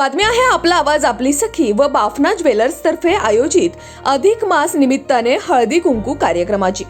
बातमी आहे आपला आवाज आपली सखी व बाफना ज्वेलर्स तर्फे आयोजित अधिक मास निमित्ताने हळदी कुंकू कार्यक्रमाची.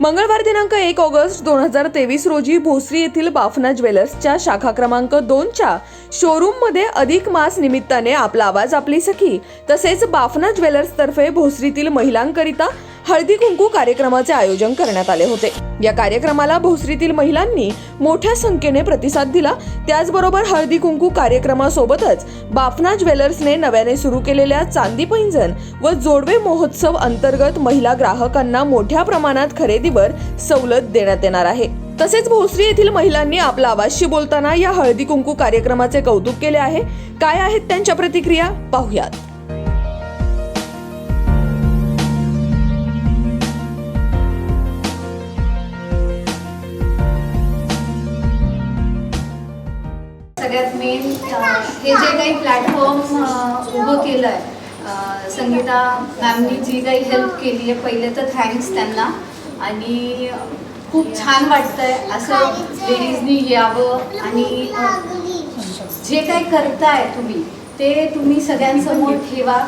मंगळवार दिनांक एक ऑगस्ट दोन हजार तेवीस रोजी भोसरी येथील बाफना ज्वेलर्सच्या शाखा क्रमांक दोनच्या शोरूममध्ये अधिक मास निमित्ताने आपला आवाज आपली सखी तसेच बाफना ज्वेलर्सतर्फे भोसरीतील महिलांकरिता हळदी कुंकू कार्यक्रमाचे आयोजन करण्यात आले होते. या कार्यक्रमाला भोसरीतील महिलांनी मोठ्या संख्येने प्रतिसाद दिला. त्याचबरोबर हळदी कुंकू कार्यक्रमासोबतच बाफना ज्वेलर्सने नव्याने सुरू केलेल्या चांदी पैंजण व जोडवे महोत्सव अंतर्गत महिला ग्राहकांना मोठ्या प्रमाणात खरेदीवर सवलत देण्यात येणार आहे. तसेच भोसरी येथील महिलांनी आपला आवाजशी बोलताना या हळदी कुंकू कार्यक्रमाचे कौतुक केले आहे. काय आहेत त्यांच्या प्रतिक्रिया? पाहुयात. सगळ्यात मेन हे जे काही प्लॅटफॉर्म उभं केलं आहे संगीता मॅमनी जी काही हेल्प केली आहे पहिले तर थँक्स त्यांना. आणि खूप छान वाटतंय असं लेडीजनी यावं आणि जे काही करताय तुम्ही ते तुम्ही सगळ्यांसमोर ठेवा.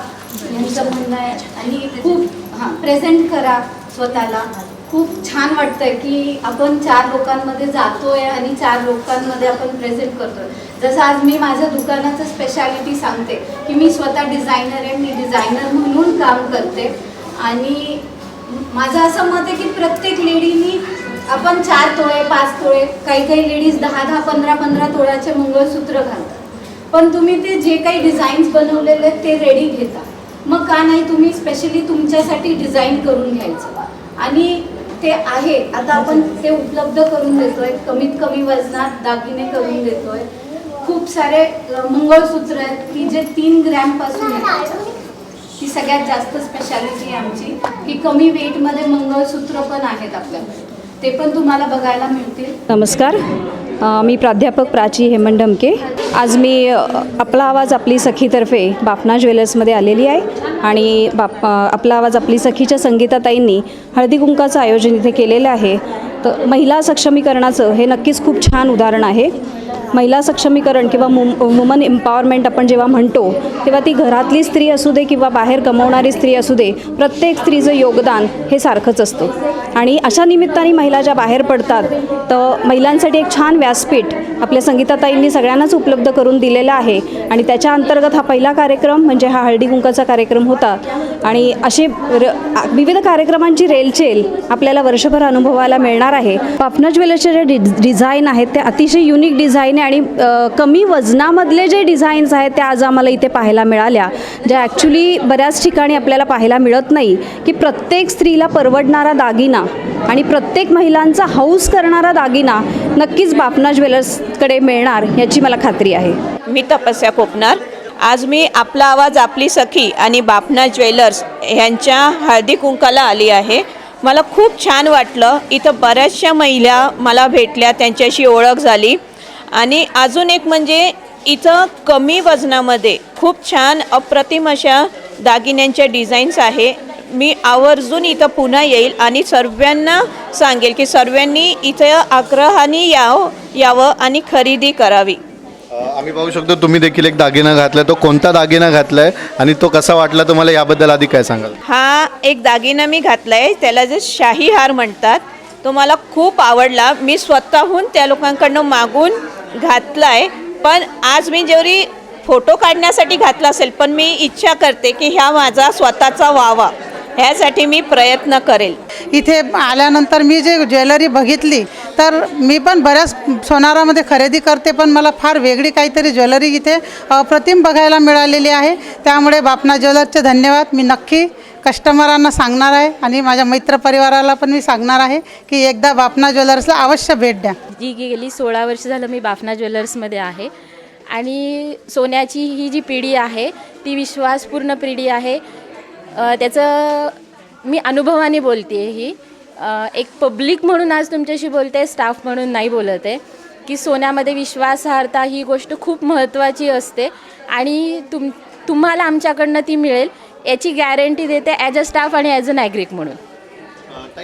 यांचं म्हणणं आहे. आणि खूप हां प्रेझेंट करा स्वतःला. खूप छान वाटतंय की आपण चार लोकांमध्ये जातोय आणि चार लोकांमध्ये आपण प्रेझेंट करतोय. जसं आज मी माझ्या दुकानाचं स्पेशालिटी सांगते की मी स्वतः डिझायनर आहे मी डिझायनर म्हणून काम करते. आणि माझं असं मत आहे की प्रत्येक लेडीनी आपण चार तोळे पाच तोळे काही काही लेडीज दहा दहा पंधरा पंधरा तोळ्याचे मंगळसूत्र घालतात. पण तुम्ही ते जे काही डिझाईन्स बनवलेले आहेत ते रेडी घेता. मग का नाही तुम्ही स्पेशली तुमच्यासाठी डिझाईन करून घ्यायचं? आणि ते आहे. आता आपण ते उपलब्ध करून देतोय. कमीत कमी वजनात दागिने करून देतोय. खूप सारे मंगळसूत्र आहेत की जे तीन ग्रॅमपासून येतात. ती सगळ्यात जास्त स्पेशालिटी आहे आमची. की कमी वेटमध्ये मंगळसूत्र पण आहेत आपल्याकडे. ते पण तुम्हाला बघायला मिळतील. नमस्कार. मी प्राध्यापक प्राची हेमंडमके. आज मी आपला आवाज आपली सखीतर्फे बापना ज्वेलर्समध्ये आलेली आहे आणि बाप आपला आवाज आपली सखीच्या संगीताताईंनी हळदी कुंकाचं आयोजन इथे केलेलं आहे. तर महिला सक्षमीकरणाचं हे नक्कीच खूप छान उदाहरण आहे. महिला सक्षमीकरण किंवा मुम वुमन एम्पॉवरमेंट आपण जेव्हा म्हणतो तेव्हा ती घरातली स्त्री असू दे किंवा बाहेर कमवणारी स्त्री असू दे प्रत्येक स्त्रीचं योगदान हे सारखंच असतं. आणि अशा निमित्ताने महिला ज्या बाहेर पडतात तर महिलांसाठी एक छान व्यासपीठ आपल्या संगीताताईंनी सगळ्यांनाच उपलब्ध करून दिलेला आहे. आणि त्याच्या अंतर्गत हा पहिला कार्यक्रम म्हणजे हा हळदी कुंकाचा कार्यक्रम होता. आणि असे र विविध कार्यक्रमांची रेलचेल आपल्याला वर्षभर अनुभवायला मिळणार आहे. पापना ज्वेलर्सचे जे डि डिझाईन आहेत ते अतिशय युनिक डिझाईन आहे आणि कमी वजनामधले जे डिझाईन्स आहेत त्या आज आम्हाला इथे पाहायला मिळाल्या. ज्या ॲक्च्युली बऱ्याच ठिकाणी आपल्याला पाहायला मिळत नाही की प्रत्येक स्त्रीला परवडणारा दागिना आणि प्रत्येक महिलांचा हौस करणारा दागिना नक्कीच बापना ज्वेलर्सकडे मिळणार याची मला खात्री आहे. मी तपस्या कोपनार आज मी आपला आवाज आपली सखी आणि बापना ज्वेलर्स ह्यांच्या हळदी कुंकाला आली आहे. मला खूप छान वाटलं. इथं बऱ्याचशा महिला मला भेटल्या त्यांच्याशी ओळख झाली. आणि अजून एक म्हणजे इथं कमी वजनामध्ये खूप छान अप्रतिम अशा दागिन्यांच्या डिझाईन्स आहे. मी आवर्जून इथं पुन्हा येईल आणि सर्वांना सांगेल की सर्वांनी इथं आग्रहाने यावं यावं आणि खरेदी करावी. आम्ही पाहू शकतो तुम्ही देखील एक दागिना घातलाय. तो कोणता दागिना घातलाय आणि तो कसा वाटला तुम्हाला याबद्दल आधी काय सांगाल? हा एक दागिना मी घातला आहे त्याला जे शाही हार म्हणतात तो मला खूप आवडला. मी स्वतःहून त्या लोकांकडनं मागून घातला आहे पण आज मी जेवढी फोटो काढण्यासाठी घातला असेल पण मी इच्छा करते की ह्या माझा स्वतःचा व्हावा ह्यासाठी मी प्रयत्न करेल. इथे आल्यानंतर मी जे ज्वेलरी बघितली तर मी पण बऱ्याच सोनारामध्ये खरेदी करते पण मला फार वेगळी काहीतरी ज्वेलरी इथे अप्रतिम बघायला मिळालेली आहे. त्यामुळे बापना ज्वेलरचे धन्यवाद. मी नक्की कस्टमरांना सांगणार आहे आणि माझ्या मित्रपरिवाराला पण मी सांगणार आहे की एकदा बापना ज्वेलर्सला अवश्य भेट द्या. जी गेली सोळा वर्ष झालं मी बापना ज्वेलर्समध्ये आहे. आणि सोन्याची ही जी पिढी आहे ती विश्वासपूर्ण पिढी आहे. त्याचं मी अनुभवाने बोलते ही. एक पब्लिक म्हणून आज तुमच्याशी बोलते स्टाफ म्हणून नाही बोलत आहे की सोन्यामध्ये विश्वासार्हता ही गोष्ट खूप महत्त्वाची असते आणि तुम तुम्हाला आमच्याकडनं ती मिळेल याची गॅरंटी देते ॲज अ स्टाफ आणि ॲज अ नॅग्रिक म्हणून.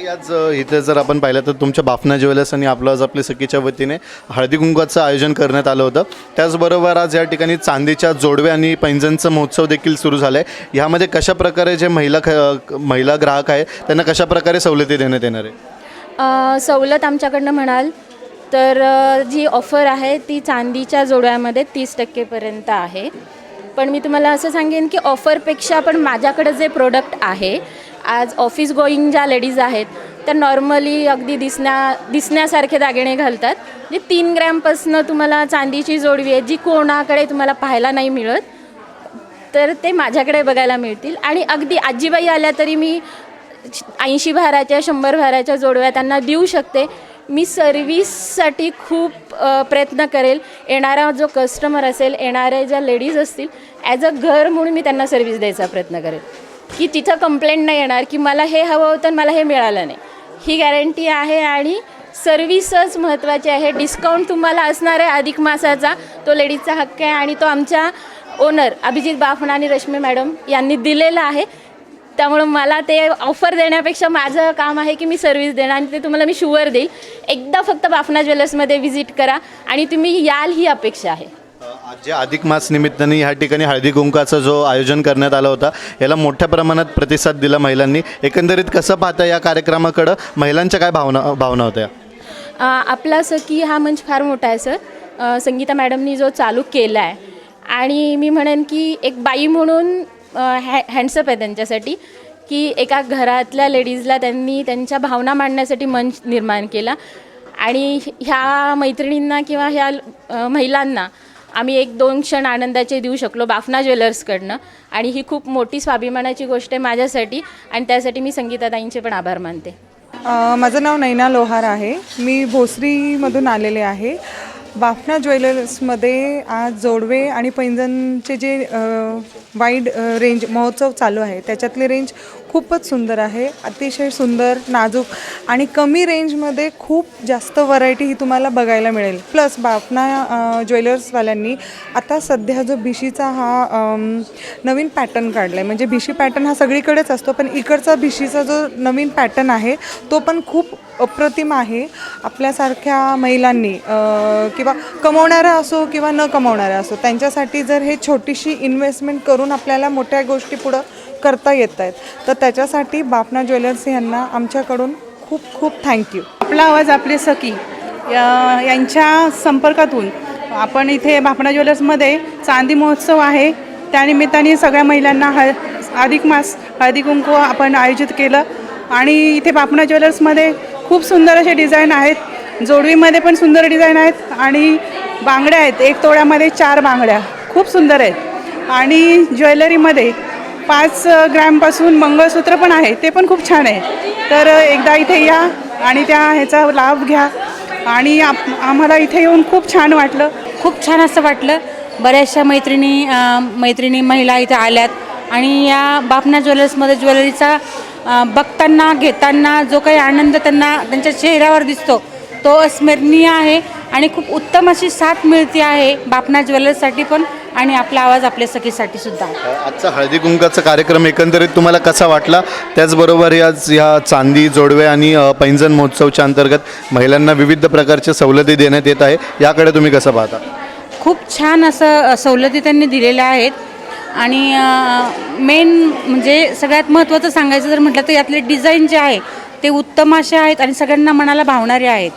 याच इथे जर आपण पाहिलं तर तुमच्या बाफना ज्वेलर्स आणि आपलं आज आपल्या सखीच्या वतीने हळदी कुंकवाचं आयोजन करण्यात आलं होतं. त्याचबरोबर आज या ठिकाणी चांदीच्या जोडवे आणि पैंजणचं महोत्सव देखील सुरू झाला आहे ह्यामध्ये कशा प्रकारे जे महिला ख महिला ग्राहक आहे त्यांना कशा प्रकारे सवलती देण्यात येणार आहे? सवलत आमच्याकडनं म्हणाल तर जी ऑफर आहे ती चांदीच्या जोड्यामध्ये तीस टक्केपर्यंत आहे. पण मी तुम्हाला असं सांगेन की ऑफरपेक्षा पण माझ्याकडे जे प्रोडक्ट आहे आज ऑफिस गोईंग ज्या लेडीज आहेत त्या नॉर्मली अगदी दिसण्या दिसण्यासारखे दागिने घालतात. जे तीन ग्रॅमपासनं तुम्हाला चांदीची जोडवी आहे जी कोणाकडे तुम्हाला पाहायला नाही मिळत तर ते माझ्याकडे बघायला मिळतील. आणि अगदी आजीबाई आल्या तरी मी ऐंशी भाराच्या शंभर भाराच्या जोडव्या त्यांना देऊ शकते. मी सर्विससाठी खूप प्रयत्न करेल. येणारा जो कस्टमर असेल येणाऱ्या ज्या लेडीज असतील ॲज अ घर म्हणून मी त्यांना सर्व्हिस द्यायचा प्रयत्न करेल. की तिथं कंप्लेंट नाही येणार की मला हे हवं होतं आणि मला हे मिळालं नाही. ही गॅरंटी आहे आणि सर्व्हिसच महत्त्वाची आहे. डिस्काउंट तुम्हाला असणार आहे अधिक मासाचा. तो लेडीजचा हक्क आहे आणि तो आमच्या ओनर अभिजित बाफणा आणि रश्मी मॅडम यांनी दिलेला आहे. त्यामुळं मला ते ऑफर देण्यापेक्षा माझं काम आहे की मी सर्व्हिस देणं आणि ते तुम्हाला मी शुअर देईल. एकदा फक्त बाफना ज्वेलर्समध्ये व्हिजिट करा आणि तुम्ही याल ही अपेक्षा आहे. जे अधिक मास निमित्ताने ह्या ठिकाणी हळदी कुंकाचा जो आयोजन करण्यात आला होता याला मोठ्या प्रमाणात प्रतिसाद दिला महिलांनी. एकंदरीत कसं पाहता या कार्यक्रमाकडं? महिलांच्या काय भावना भावना होत्या? आपला असं की हा मंच फार मोठा आहे सर. अ, संगीता मॅडमनी जो चालू केला आहे आणि मी म्हणेन की एक बाई म्हणून अ, हॅ हँडसअप आहे त्यांच्यासाठी की एका घरातल्या लेडीजला त्यांनी त्यांच्या भावना मांडण्यासाठी मंच निर्माण केला. आणि ह्या मैत्रिणींना किंवा ह्या अ, महिलांना आम्ही एक दोन क्षण आनंदाचे देऊ शकलो बाफना ज्वेलर्सकडनं. आणि ही खूप मोठी स्वाभिमानाची गोष्ट आहे माझ्यासाठी आणि त्यासाठी मी संगीताताईंचे पण आभार मानते. माझं नाव नैना लोहार आहे. मी भोसरीमधून आलेले आहे. बाफना ज्वेलर्समध्ये आज जोडवे आणि पैंजणचे जे वाईड रेंज महोत्सव चालू आहे त्याच्यातली रेंज खूपच सुंदर आहे अतिशय सुंदर नाजूक आणि कमी रेंजमध्ये खूप जास्त व्हरायटी ही तुम्हाला बघायला मिळेल. प्लस बाफना ज्वेलर्सवाल्यांनी आता सध्या जो भिशीचा हा नवीन पॅटर्न काढला आहे म्हणजे भिशी पॅटर्न हा सगळीकडेच असतो पण इकडचा भिशीचा जो नवीन पॅटर्न आहे तो पण खूप अप्रतिम आहे. आपल्यासारख्या महिलांनी की किंवा कमवणारा असो किंवा न कमवणारा असो त्यांच्यासाठी जर हे छोटीशी इन्व्हेस्टमेंट करून आपल्याला मोठ्या गोष्टी पुढं करता येत आहेत तर त्याच्यासाठी बापना ज्वेलर्स यांना आमच्याकडून खूप खूप थँक्यू आपला आवाज आपले सखी या- यांच्या संपर्कातून आपण इथे भापणा ज्वेलर्समध्ये चांदी महोत्सव आहे. त्यानिमित्ताने सगळ्या महिलांना हळ अधिक मास हळदी कुंकू आपण आयोजित केलं. आणि इथे बापणा ज्वेलर्समध्ये खूप सुंदर असे डिझाईन आहेत. जोडवीमध्ये पण सुंदर डिझाईन आहेत आणि बांगड्या आहेत. एक तोळ्यामध्ये चार बांगड्या. खूप सुंदर आहेत. आणि ज्वेलरीमध्ये पाच ग्रॅमपासून मंगळसूत्र पण आहे. ते पण खूप छान आहे. तर एकदा इथे या आणि त्या ह्याचा लाभ घ्या. आणि आप आम्हाला इथे येऊन खूप छान वाटलं. खूप छान असं वाटलं. बऱ्याचशा मैत्रिणी मैत्रिणी महिला इथे आल्यात. आणि या बापना ज्वेलर्समध्ये ज्वेलरीचा बघताना घेताना जो काही आनंद त्यांना त्यांच्या चेहऱ्यावर दिसतो तो अस्मरणीय आहे आणि खूप उत्तम अशी साथ मिळते आहे बापना ज्वेलर्ससाठी पण आणि आपला आवाज आपल्या सखीसाठी सुद्धा. आजचा हळदी कुंकाचा कार्यक्रम एकंदरीत तुम्हाला कसा वाटला? त्याचबरोबर आज या चांदी जोडवे आणि पैंजण महोत्सवच्या अंतर्गत महिलांना विविध प्रकारच्या सवलती देण्यात येत आहे. याकडे तुम्ही कसं पाहता? खूप छान असं सवलती त्यांनी दिलेल्या आहेत. आणि मेन म्हणजे सगळ्यात महत्त्वाचं सांगायचं जर म्हटलं तर यातले डिझाईन जे आहे ते उत्तम असे आहेत आणि सगळ्यांना मनाला भावणारे आहेत.